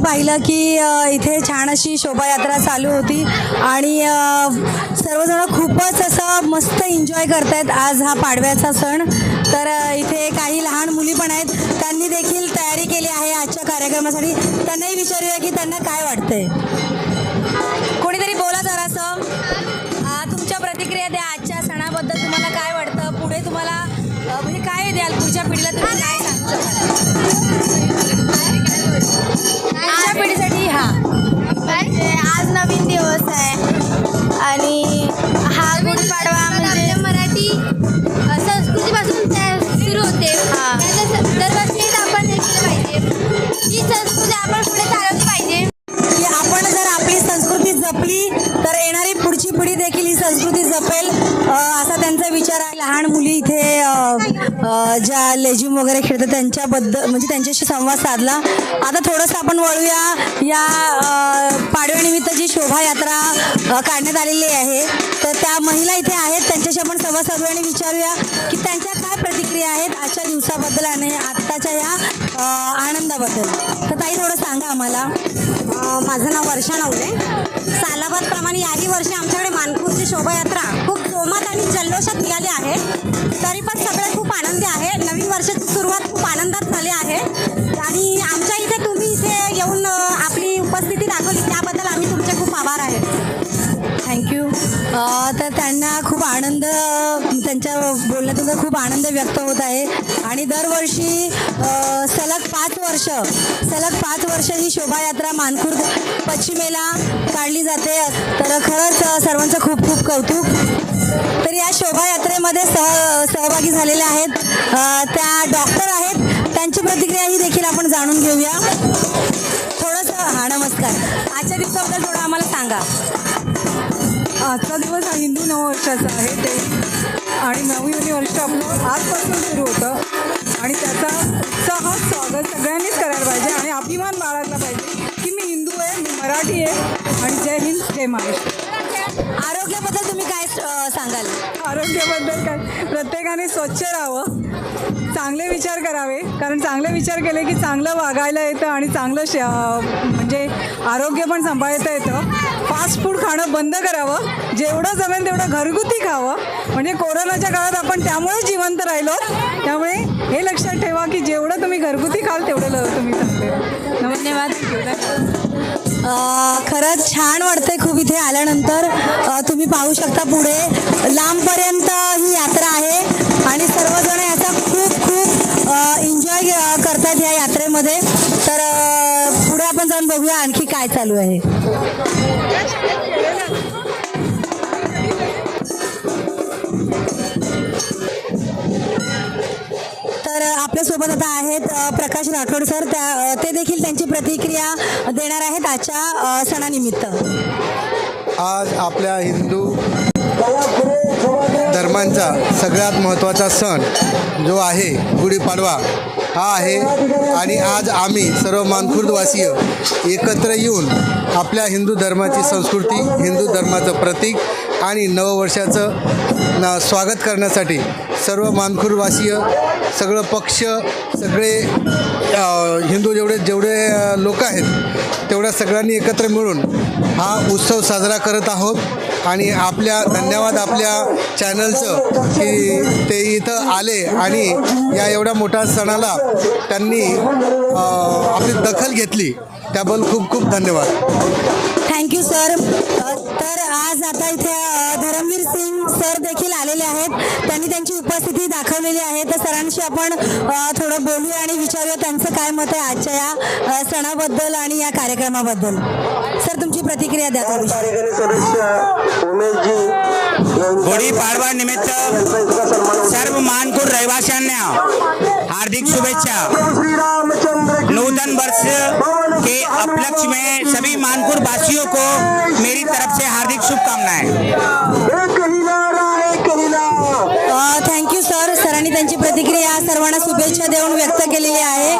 आपण पाहिलं की इथे छान अशी शोभायात्रा चालू होती. आणि सर्वजण खूपच असं मस्त एन्जॉय करतायत. आज हा पाडव्याचा सण. तर इथे काही लहान मुली पण आहेत. त्यांनी देखील तयारी केली आहे आजच्या कार्यक्रमासाठी. त्यांनाही विचारूया की त्यांना काय वाटतंय. कोणीतरी बोला जरासं असं. तुमच्या प्रतिक्रिया द्या आजच्या सणाबद्दल. तुम्हाला काय वाटतं? पुढे तुम्हाला म्हणजे काय द्याल? पुढच्या पिढीला तुम्ही काय सांगा लहान मुली इथे ज्या लेझिम वगैरे खेळतात त्यांच्याबद्दल म्हणजे त्यांच्याशी संवाद साधला. आता थोडंसं आपण वळूया या पाडव्यानिमित्त जी शोभायात्रा काढण्यात आलेली आहे. तर त्या महिला इथे आहेत त्यांच्याशी आपण संवाद साधूया आणि विचारूया की त्यांच्या काय प्रतिक्रिया आहेत आजच्या दिवसाबद्दल आणि आत्ताच्या या आनंदाबद्दल. तर ताई थोडं सांगा आम्हाला. माझं नाव वर्षा नवले. सालाबादप्रमाणे याही वर्षी आमच्याकडे मानपूरची शोभायात्रा खूप जोमात आणि जल्लोषात निघाले आहे. तरी पण सगळे खूप आनंदी आहे. नवीन वर्षाची सुरुवात खूप आनंदात झाली आहे. आणि आमच्या इथे तुम्ही इथे येऊन आपली उपस्थिती दाखवली. त्याबद्दल आम्ही तुमचे खूप आभार आहे. थँक्यू तर त्यांना खूप आनंद त्यांच्या बोलण्यातून खूप आनंद व्यक्त होत आहे. आणि दरवर्षी सलग पाच वर्ष सलग पाच वर्ष ही शोभायात्रा मानखुर्द पश्चिमेला काढली जाते. तर खरंच सर्वांचं खूप खूप कौतुक. तर या शोभायात्रेमध्ये सह सहभागी झालेल्या आहेत. त्या डॉक्टर आहेत. त्यांची प्रतिक्रिया ही देखील आपण जाणून घेऊया. थोडंसं हा नमस्कार. आजच्या दिवसाबद्दल थोडं आम्हाला सांगा. आजचा दिवस हा हिंदू नववर्षाचा आहे ते. आणि नवीन वर्ष आपलं आजपासून सुरू होतं. आणि त्याचा उत्साह स्वागत सगळ्यांनीच करायला पाहिजे. आणि अभिमान बाळगला पाहिजे की मी हिंदू आहे मी मराठी आहे. आणि जय हिंद जय महाराष्ट्र. आरोग्याबद्दल तुम्ही काय सांगाल? आरोग्याबद्दल काय? प्रत्येकाने स्वच्छ राहावं. चांगले विचार करावे. कारण चांगले विचार केले की चांगलं वागायला येतं आणि चांगलं श म्हणजे आरोग्य पण सांभाळता येतं. फास्ट फूड खाणं बंद करावं. जेवढं जमेल तेवढं घरगुती खावं. म्हणजे कोरोनाच्या काळात आपण त्यामुळे जिवंत राहिलो. त्यामुळे हे लक्षात ठेवा की जेवढं तुम्ही घरगुती खाल तेवढं तुम्ही धन्यवाद. खरंच छान वाटतंय खूप इथे आल्यानंतर. तुम्ही पाहू शकता पुढे. लांबपर्यंत ही यात्रा आहे. आणि सर्वजण याचा खूप खूप एन्जॉय करतात या यात्रेमध्ये. तर पुढे आपण जाऊन बघूया आणखी काय चालू आहे. आपल्यासोबत आता आहेत प्रकाश राठोड सर. त्या ते देखील त्यांची प्रतिक्रिया देणार आहेत आजच्या सणानिमित्त. आज आपल्या हिंदू धर्मांचा सगळ्यात महत्त्वाचा सण जो आहे गुढीपाडवा हा आहे. आणि आज आम्ही सर्व मानखुर्दवासीय एकत्र येऊन आपल्या हिंदू धर्माची संस्कृती हिंदू धर्माचं प्रतीक आणि नववर्षाचं स्वागत करण्यासाठी सर्व मानखुरवासीय सगळं पक्ष सगळे हिंदू जेवढे जेवढे लोक आहेत तेवढ्या सगळ्यांनी एकत्र मिळून हा उत्सव साजरा करत आहोत. आणि आपल्या धन्यवाद आपल्या चॅनलचं की ते इथं आले आणि या एवढ्या मोठ्या सणाला त्यांनी आपली दखल घेतली. त्याबद्दल खूप खूप धन्यवाद. थँक्यू सर तर आज आता इथे धरमवीर सिंग सर देखील आलेले आहेत. त्यांनी त्यांची उपस्थिती दाखवलेली आहे. तर सरांशी आपण थोडं बोलूया आणि विचारूया त्यांचं काय मत आहे आजच्या या सणाबद्दल आणि या कार्यक्रमाबद्दल. सर तुमची प्रतिक्रिया द्या कार्यकारी सदस्य उमेशजी गुढी पाडवा निमित्त सर्व मानपूर रहिवासियांना हार्दिक शुभेच्छा. नूतन वर्ष उपलक्ष्य में सभी मानपुर वासियों को मेरी तरफ से हार्दिक शुभकामनाएं। थँक्यू सर सरांनी त्यांची प्रतिक्रिया सर्वांना शुभेच्छा देऊन व्यक्त केलेली आहे.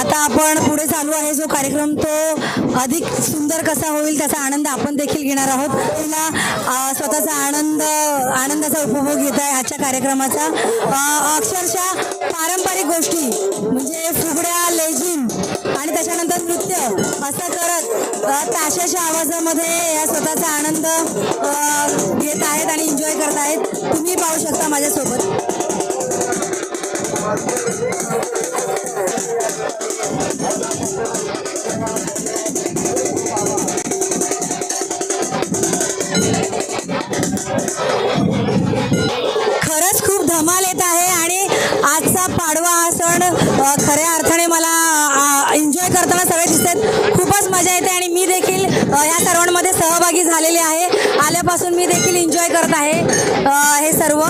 आता आपण पुढे चालू आहे जो कार्यक्रम तो अधिक सुंदर कसा होईल त्याचा आनंद आपण देखील घेणार आहोत. स्वतःचा आनंद आनंदाचा उपभोग घेत आहे आजच्या कार्यक्रमाचा. अक्षरशः पारंपरिक गोष्टी म्हणजे फुगड्या लेझिम त्याच्यानंतर नृत्य. असं करत. ताशाच्या आवाजामध्ये या स्वतःचा आनंद घेत आहेत आणि एन्जॉय करत आहेत. तुम्ही पाहू शकता माझ्यासोबत. खरंच खूप धमाल येत आहे आणि आजचा पाडवा हा सण खऱ्या अर्थाने मला मजा येते आणि मी देखील या सर्वांमध्ये सहभागी झालेले आहे. आल्यापासून मी देखील एन्जॉय करत आहे हे सर्व.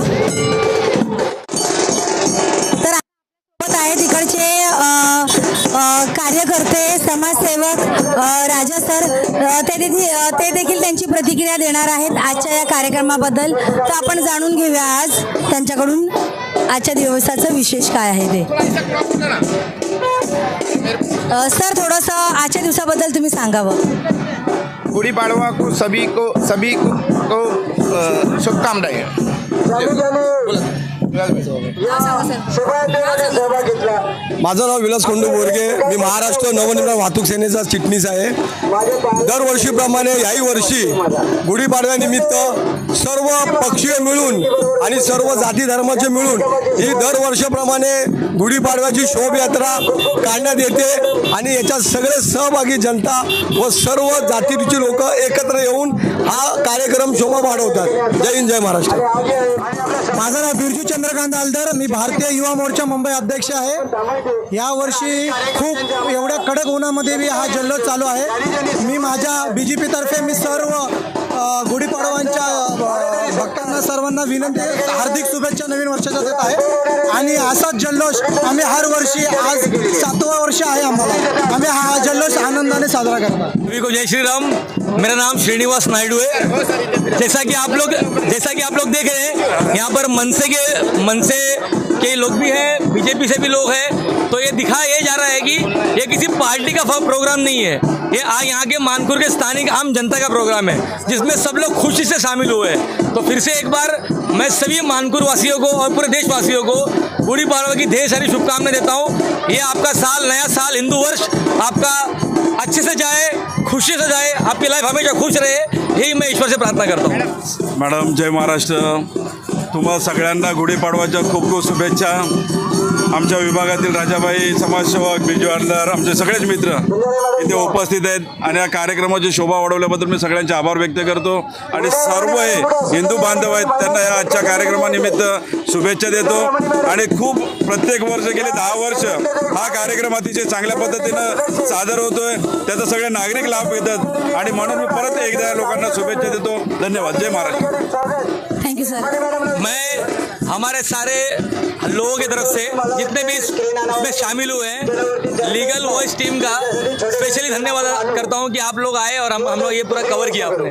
तर आहे तिकडचे कार्यकर्ते समाजसेवक राजा सर. ते देखील ते देखील त्यांची प्रतिक्रिया देणार आहेत आजच्या या कार्यक्रमाबद्दल. तर आपण जाणून घेऊया आज त्यांच्याकडून. आजच्या दिवसाचं विशेष काय आहे ते? सर थोडंसं आजच्या दिवसाबद्दल तुम्ही सांगावं. गुड़ी पाड़वा को सभी को सभी को, को शुभकामनाएं। माझं नाव विलास कोंडू बोरगे. मी महाराष्ट्र नवनिर्माण वाहतूक सेनेचा चिटणीस आहे. दरवर्षीप्रमाणे याही वर्षी गुढीपाडव्यानिमित्त सर्व पक्षीय मिळून आणि सर्व जाती धर्माचे मिळून ही दरवर्षाप्रमाणे गुढीपाडव्याची शोभयात्रा काढण्यात येते आणि याच्यात सगळे सहभागी जनता व सर्व जातीची लोक एकत्र येऊन हा कार्यक्रम शोभा वाढवतात. जय हिंद जय महाराष्ट्र. माझं नाव बिरजू चंद्रकांत आलदर मी भारतीय युवा मोर्चा मुंबई अध्यक्ष आहे. या वर्षी खूप एवढ्या कडक उन्हामध्ये बी हा जल्लोष चालू आहे. मी माझ्या बी जे पीतर्फे मी सर्व गुढीपाडवांच्या भक्तांना सर्वांना विनंती हार्दिक शुभेच्छा नवीन वर्षाच्या देत आहे. आणि असाच जल्लोष आम्ही हर वर्षी आज सातवा वर्ष आहे आम्हाला. आम्ही हा जल्लोष आनंदाने साजरा करतो जय श्री राम मेरा नाम श्रीनिवास नायडू है जैसा कि आप लोग जैसा कि आप लोग देख रहे हैं यहाँ पर मनसे के मनसे के लोग भी हैं बीजेपी से भी लोग हैं तो ये दिखाया ये जा रहा है कि ये किसी पार्टी का प्रोग्राम नहीं है। ये आ यहाँ के मानपुर के स्थानीय आम जनता का प्रोग्राम है, जिसमें सब लोग खुशी से शामिल हुए हैं। तो फिर से एक बार मैं सभी मानपुर वासियों को और पूरे देशवासियों को गुड़ी पाड़वा की ढेर सारी शुभकामनाएँ देता हूँ। ये आपका साल, नया साल, हिंदू वर्ष आपका अच्छे से जाए, खुशी से जाए, आपकी लाइफ हमेशा खुश रहे, यही मैं ईश्वर से प्रार्थना करता हूँ। मैडम, जय महाराष्ट्र। तुम्हा सगळ्यांना गुढीपाडवाच्या खूप खूप शुभेच्छा. आमच्या विभागातील राजाबाई समाजसेवक बिजू आमदार आमचे सगळेच मित्र इथे उपस्थित आहेत आणि या कार्यक्रमाची शोभा वाढवल्याबद्दल मी सगळ्यांचे आभार व्यक्त करतो. आणि सर्व हे हिंदू बांधव आहेत त्यांना या आजच्या कार्यक्रमानिमित्त शुभेच्छा देतो. आणि खूप प्रत्येक वर्ष गेले दहा वर्ष हा कार्यक्रम अतिशय चांगल्या पद्धतीनं सादर होतोय. त्याचा सगळे नागरिक लाभ घेतात. आणि म्हणून मी परत एकदा लोकांना शुभेच्छा देतो. धन्यवाद. जय महाराष्ट्र. थँक्यू सर मैं हमारे सारे लोगों की तरफ से जितने भी इस- इसमें शामिल हुए हैं लीगल वॉइस टीम का स्पेशली धन्यवाद करता हूँ कि आप लोग आए और हम हम लोग ये पूरा कवर किया आपने।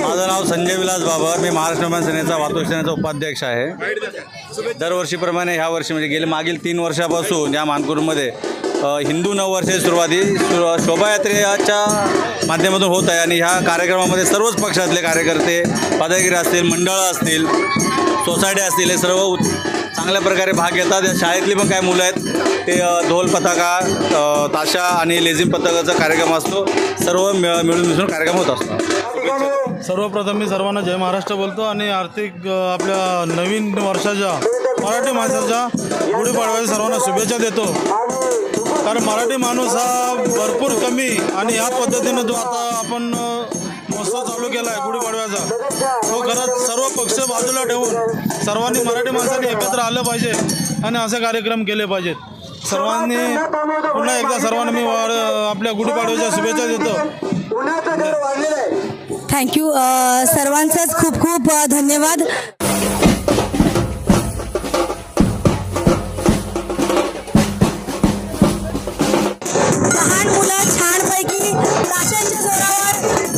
माझं नाव संजय विलास बाबर. मी महाराष्ट्र विमान सेनेचा वाहतूक सेनेचा उपाध्यक्ष आहे. दरवर्षीप्रमाणे ह्या वर्षी म्हणजे गेले मागील तीन वर्षापासून या मानपूरमध्ये अ, हिंदू नववर्षाची सुरुवाती शोभायात्रेच्या माध्यमातून होत आहे आणि ह्या कार्यक्रमामध्ये सर्वच पक्षातले कार्यकर्ते पदाधिकारी असतील मंडळं असतील सोसायटी असतील हे सर्व चांगल्या प्रकारे भाग घेतात. या शाळेतली पण काही मुलं आहेत. ते ढोल पताका ताशा आणि लेझिम पथकाचा कार्यक्रम असतो. सर्व मिळ- मिळून मिसळून कार्यक्रम होत असतो सर्वप्रथम मी सर्वांना जय महाराष्ट्र बोलतो आणि आर्थिक आपल्या नवीन वर्षाच्या मराठी माणसाच्या गुढीपाडव्याच्या सर्वांना शुभेच्छा देतो. कारण मराठी माणूस हा भरपूर कमी आणि ह्या पद्धतीनं जो आता आपण महोत्सव चालू केला आहे गुढीपाडव्याचा तो खरंच सर्व पक्ष बाजूला ठेवून सर्वांनी मराठी माणसांनी एकत्र आलं पाहिजे आणि असे कार्यक्रम केले पाहिजेत. सर्वांनी पुन्हा एकदा सर्वांना मी वाढ आपल्या गुढीपाडव्याच्या शुभेच्छा देतो. थँक्यू सर्वांचंच खूप खूप धन्यवाद. लहान मुलं छानपैकी राशनच्या जोरावर